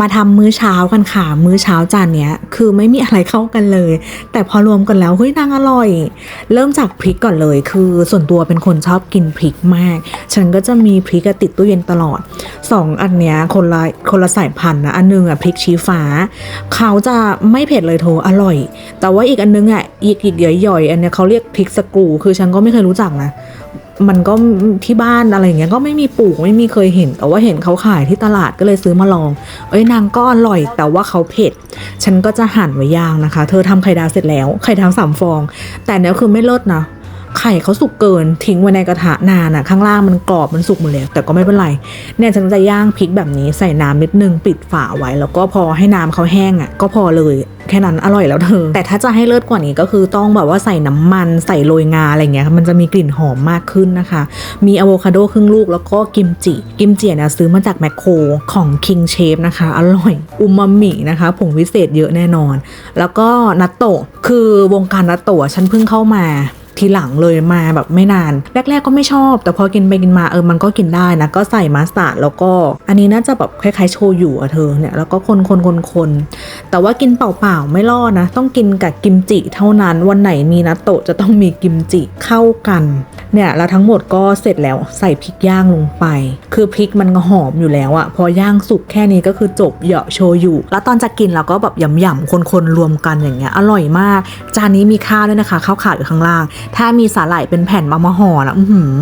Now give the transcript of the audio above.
มาทำมื้อเช้ากันค่ะ มื้อเช้าจานเนี้ยคือไม่มีอะไรเข้ากันเลย แต่พอรวมกันแล้วเฮ้ยนางอร่อย เริ่มจากพริกก่อนเลย คือส่วนตัวเป็นคนชอบกินพริกมาก ฉันก็จะมีพริกอะติดตู้เย็นตลอด สองอันเนี้ยคนละคนละสายพันธุ์นะอันหนึงอะพริกชี้ฟ้า เขาจะไม่เผ็ดเลยโทอร่อย แต่ว่าอีกอันนึงอะอีกอีกย่อยๆอันเนี้ยเขาเรียกพริกสกรูคือฉันก็ไม่เคยรู้จักนะมันก็ที่บ้านอะไรอย่างเงี้ยก็ไม่มีปลูกไม่มีเคยเห็น แต่ว่าเห็นเขาขายที่ตลาดก็เลยซื้อมาลอง เอ้ยนางก็อร่อยแต่ว่าเขาเผ็ด ฉันก็จะหั่นไว้ย่างนะคะ เธอทำไข่ดาวเสร็จแล้วไข่ดาวสามฟอง แต่เนี้ยคือไม่เลิศนะ ไข่เขาสุกเกินทิ้งไว้ในกระทะนานอะข้างล่างมันกรอบมันสุกหมดแล้วแต่ก็ไม่เป็นไรเนี่ยฉันจะย่างพริกแบบนี้ใส่น้ำนิดนึงปิดฝาไว้ แล้วก็พอให้น้ำเขาแห้งอะก็พอเลยแค่นั้นอร่อยแล้วเธอ แต่ถ้าจะให้เลิศกว่านี้ก็คือต้องแบบว่าใส่น้ำมันใส่โรยงาอะไรเงี้ยมันจะมีกลิ่นหอมมากขึ้นนะคะ มีอะโวคาโดครึ่งลูกแล้วก็กิมจิกิมจิเนี่ยซื้อมาจากแมคโครของ King Chef นะคะ อร่อยอูมามินะคะผงวิเศษเยอะแน่นอน แล้วก็นัตโตะคือวงการนัตโตะฉันเพิ่งเข้ามา ทีหลังเลยมาแบบไม่นาน แรก ๆก็ไม่ชอบ แต่พอกินไปกินมาเออมันก็กินได้นะ ก็ใส่มัสตาร์ดแล้วก็อันนี้น่าจะแบบคล้ายๆโชยุอะเธอเนี่ยแล้วก็คนคนคนคนแต่ว่ากินเปล่าๆไม่รอดนะ ต้องกินกับกิมจิเท่านั้นวันไหนมีนัตโตะจะต้องมีกิมจิเข้ากันเนี่ยแล้วทั้งหมดก็เสร็จแล้วใส่พริกย่างลงไป คือพริกมันก็หอมอยู่แล้วอะพอย่างสุกแค่นี้ก็คือจบเหยาะโชยุแล้วตอนจะกินเราก็แบบหย่ำๆคนๆรวมกันอย่างเงี้ยอร่อยมาก จานนี้มีข้าวด้วยนะคะข้าวขาวอยู่ข้างล่างถ้ามีสาหร่ายเป็นแผ่นมามาห่อนะอื้อหือ